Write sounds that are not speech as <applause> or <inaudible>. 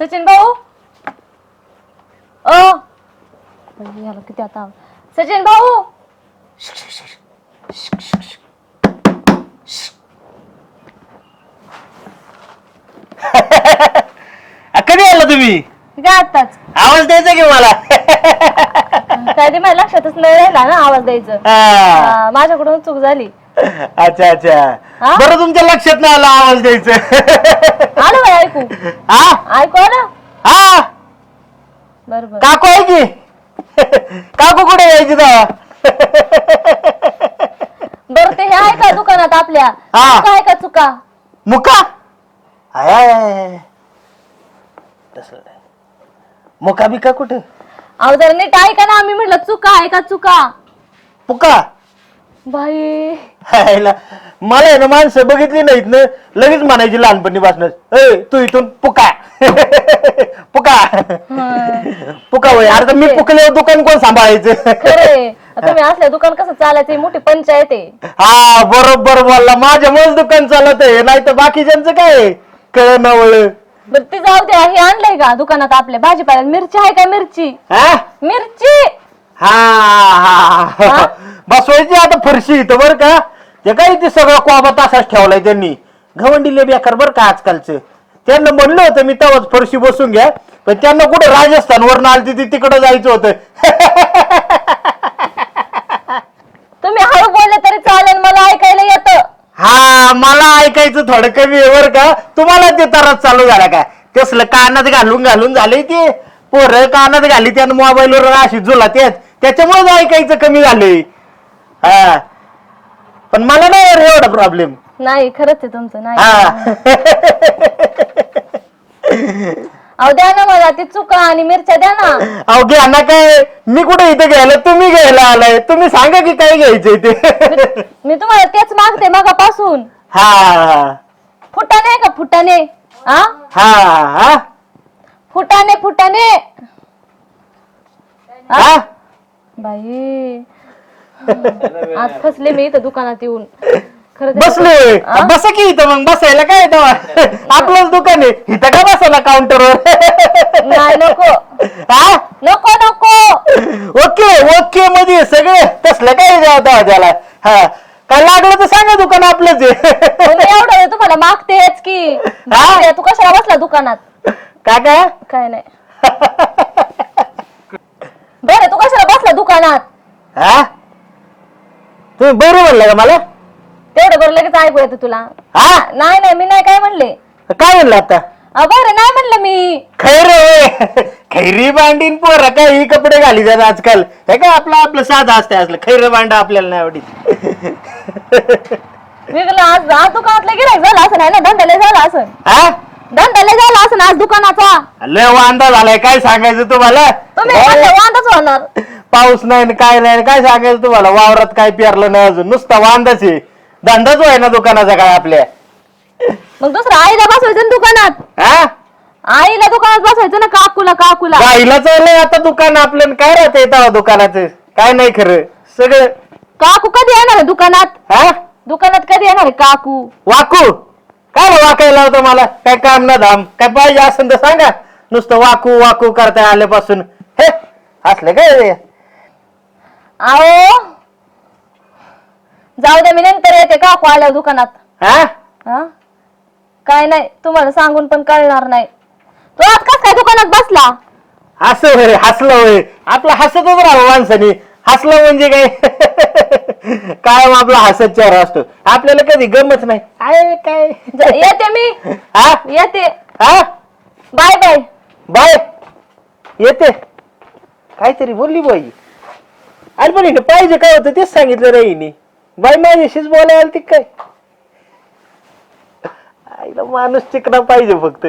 सचिन भाऊ? बाई, याला किती आता सचिन भाऊ? <laughs> आ, कधी आला तुम्ही? काय आत्ताच आवाज द्यायचा की मला? काय ते माझ्या लक्षातच नाही राहिला ना आवाज द्यायचं. हा. माझ्याकडून चूक झाली. अच्छा अच्छा. हा? बरं तुमच्या लक्षात नाही आला आवाज द्यायचं. आलं बाई ऐकू. हा? ऐकू आलं हा? बर बर. काकू आहे की? काकू कुठे यायची तेव्हा बर ते हे आहे का दुकानात आपल्या? हा. चुका आहे का चुका? मुका? आय, आय, आय. तसलं नाही. मुका बिका कुठे? अहो जरा नीट ऐका ना आम्ही म्हटलं चुका आहे का चुका? पुका बाई. हायला. मला आहे ना माणसं बघितली नाहीत ना. लगेच म्हणायची लहानपणी ए तू इथून पुका. <laughs> पुका. पुका होय अरे तर मी पुकल्यावर दुकान कोण सांभाळायचं? खरे <laughs> तुम्ही असल्या दुकान कसं चालायचं? ही मोठी पंचायत आहे. हा बरोबर बोलला. माझ्यामुळेच दुकान चालत आहे. नाही तर बाकीच्यांचं काय कळ नवळ बर ते जाऊ द्या. हे आणलंय का दुकानात आपल्या भाजीपाल्यात? मिरची आहे का मिरची? हा? मिरची! हा हा. हा? बसवायची आता फरशी इथं बरं का? ते काय ते सगळं कोबा तासाच ठेवलाय त्यांनी. घवंडीले बेकार बरं का आजकालचं? त्यांना म्हणलं होतं मी तेव्हाच फरशी बसून घ्या. पण त्यांना कुठं राजस्थान वरनं आलती ती तिकडं जायचं होतं. तुम्ही हळू बोलले तरी चालेल मला ऐकायला येतं. हा मला ऐकायचं थोडं कमी आहे बरं का? तुम्हाला ते तरच चालू झाला का? तसलं कानात घालून घालून झालंय ते? पोरं कानात घाली त्यानं मोबाईलवर अशी झुला त्यात त्याच्यामुळे ऐकायचं कमी झालंय. हा. पण मला नाही रे एवढा प्रॉब्लेम नाही खरंच आहे तुमचं नाही. हा. अहो द्या ना मला ती चुका आणि मिरच्या द्या ना. अहो घ्या ना काय? मी कुठे इथे घ्यायला? तुम्ही घ्यायला आलाय. तुम्ही सांगा की काय घ्यायचंय ते. मी तुम्हाला तेच मागते मगापासून. हा. आहे का फुटाणे? हा हा हा. फुटाणे फुटाणे. हा? बाई. <laughs> आज फसले मी इथं दुकानात येऊन. खरं ते- बसलोय? बस की इथं मग बसायला काय तेव्हा <laughs> आपलंच दुकान आहे. इथं का बसायला काउंटरवर <laughs> नाही नको. हा नको नको. ओके ओके मध्ये सगळे तसलं काय तेव्हा त्याला? हा. काय लागलं तर सांगा दुकान आपलंच आहे. मी एवढं तुम्हाला मागतेच की. बापरे, तू कशाला बसला दुकानात? काय काय काय नाही. बरं तू कशाला बसला दुकानात? हा? तुम्ही बरं म्हणलं का मला? तेवढं बरं लगेच ऐकू येतं तुला. हा? नाही नाही मी नाही काय म्हणले. काय म्हणलं आता? अ, बरं नाही म्हणलं मी. खैर. खैरी बांडीन पोर काही कपडे घाली जात आजकाल. हे काय आपलं आपलं साधं असते असलं. खैर बांड आपल्याला नाही आवडीत. मी म्हणलं, आज आज दुकानातलं गिरायक झालं असं नाही ना? धंद्याला झाला असं. हा? धंद्याला झाला असं आज दुकानाचा? लय वांदा झालाय काय सांगायचं तुम्हाला? तुम्ही? म्हणलं वांदाच होणार. पाऊस नाही न काय नाही न काय सांगायचं तुम्हाला? वावरात काय पेरलं नाही अजून. नुसता वांदाच आहे. धंदाच आहे ना दुकानाचा काय आपल्या. मग दुसरं आईला बसवायचं ना दुकानात? हा? आईला दुकानात बसवायचं ना काकूला काकूला? गाईला चाललंय आता दुकान आपलं न काय राहतंय तेव्हा दुकानाचं? काय नाही खरं. सगळं काकू कधी येणार आहे दुकानात? हा? दुकानात कधी येणार आहे काकू? वाकू? काय रे वाकायला होतं मला? काय काम ना धाम? काय पाहिजे असेल तर सांगा. नुसतं वाकू वाकू करताय आल्यापासून. हे असले काय रे? आओ जाऊ दे मी नंतर येते काकू आल्या दुकानात? हा? हा? काय नाही तुम्हाला सांगून पण कळणार नाही. तू आज कस काय दुकानात बसला? असं होय हसलं होय. आपलं हसतच राहावं माणसाने. हसलं म्हणजे काय? <laughs> कायम आपला हसत चेहरा असतो. आपल्याला कधी गमत नाही. आहे काय? येते मी. हा? येते. हा? Bye bye. बाय. येते. काहीतरी बोलली बाई. अरे पण हिने पाहिजे काय होतं तेच सांगितलं रे हिने. बाई माझ्याशीच बोलायला ती काय? आईला माणूस चिकना पाहिजे फक्त.